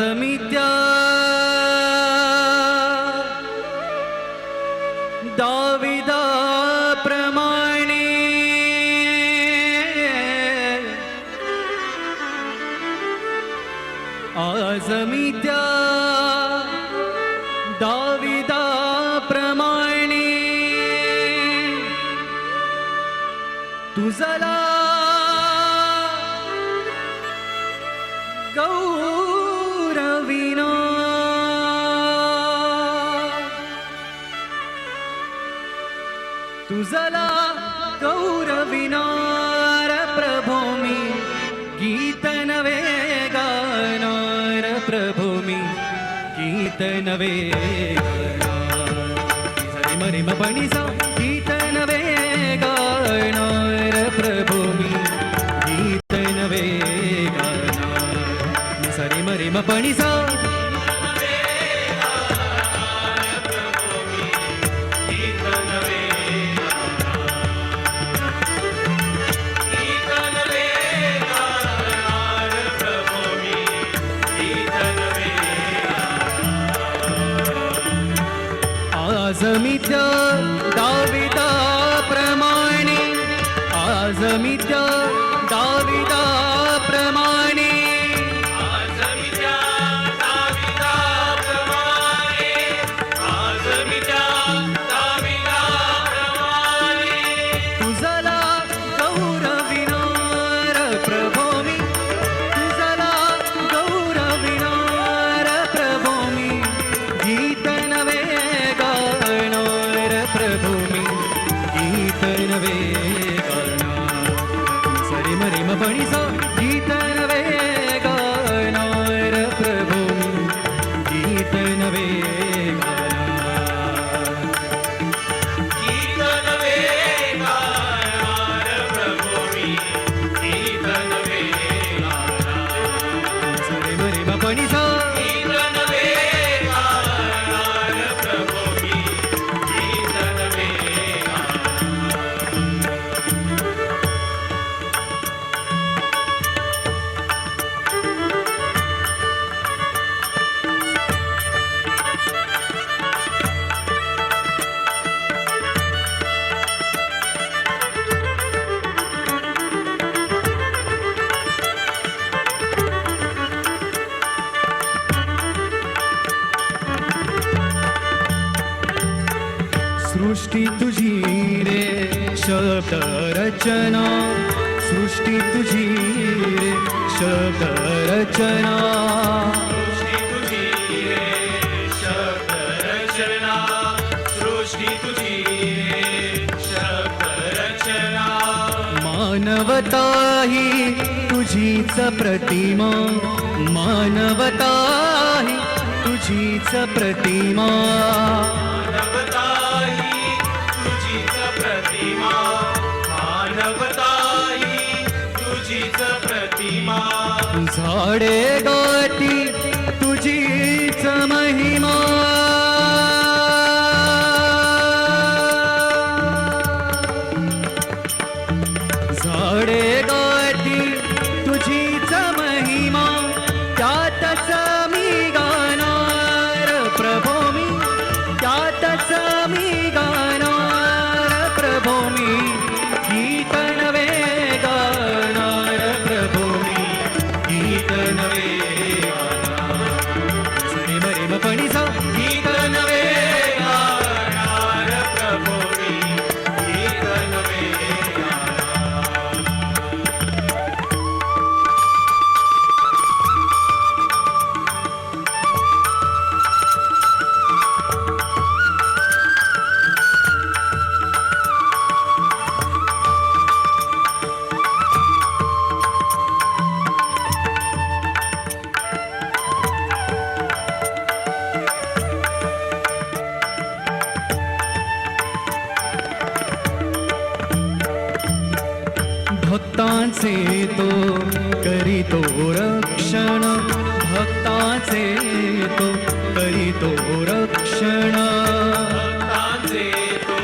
zemi tya तुझला गौरविनार प्रभो मी गीत नवे गाणार प्रभो मी गीत नवे गाणार मरे मणी सा गीत नवे गाणार प्रभो मी गीत नवे गाणार सरी मरे मणी त्या दाविदा प्रमाणे. आज मी त्या दाविदा सृष्टी तुझी रे शब्द रचना. सृष्टी तुझी रे शब्द रचना. मानवता ही तुझीच प्रतिमा. मानवता ही तुझीच प्रतिमा. झाडे गाती भक्ताचे तो करीतो रक्षण भक्ताचे तो करीतो रक्षण. तो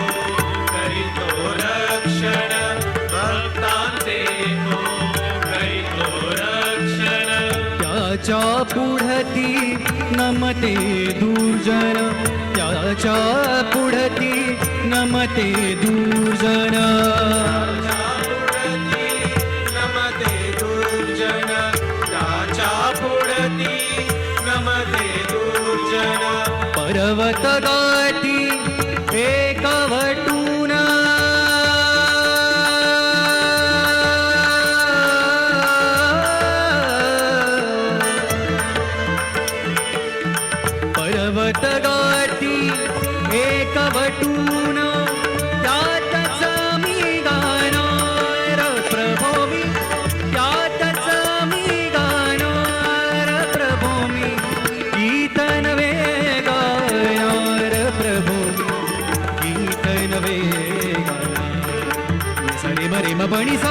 करीतो रक्षण भक्ताचे तो करीतो रक्षण. त्याच्या पुढती नमते दुर्जन त्याच्या पुढती नमते दुर्जन. पर्वतदा ಬಣಿಸ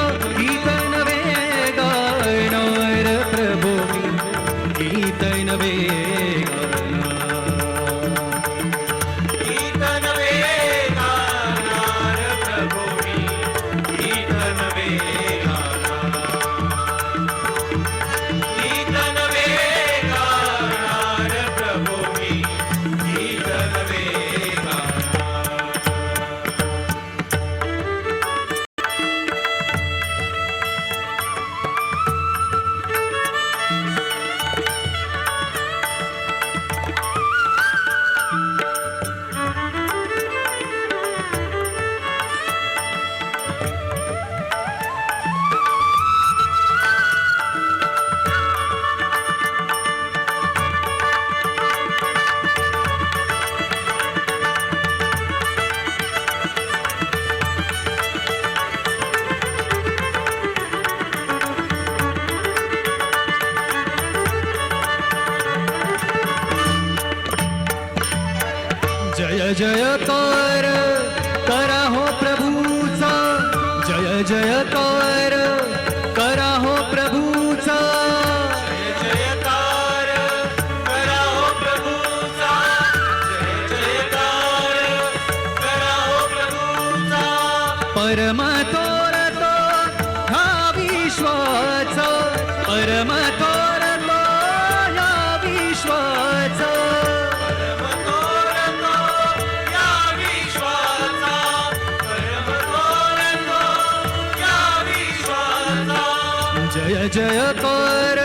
जय जयकार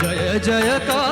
जय जयकार.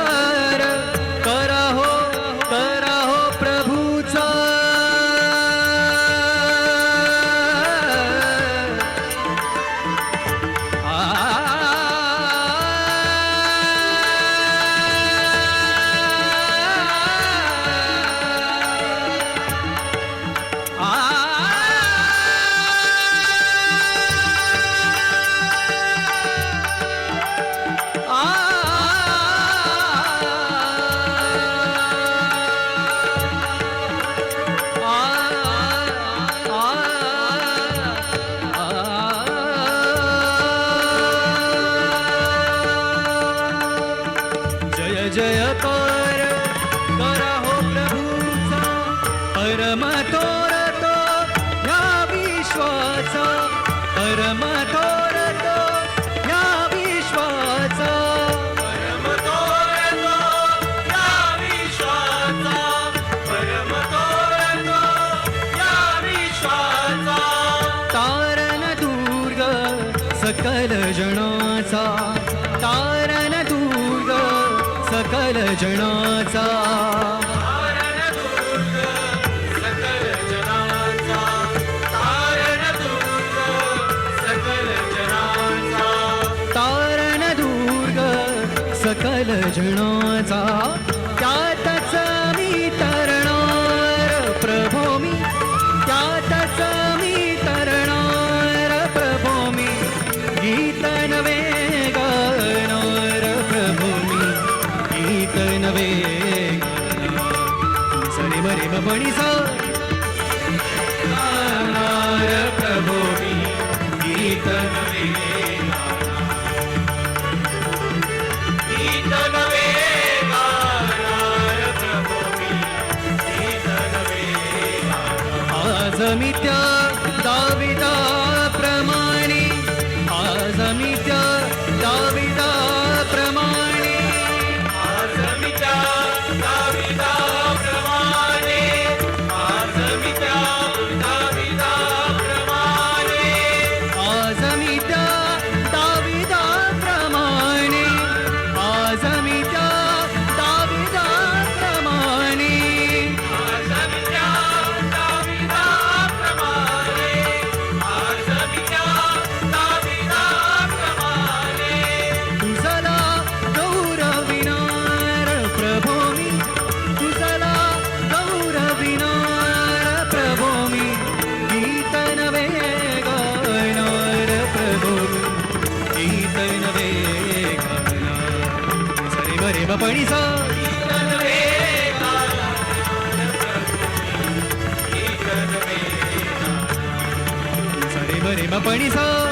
सकल जणाचा तारण तू सकल जणाचा Nana. सरे मरे बपणी सरे मरे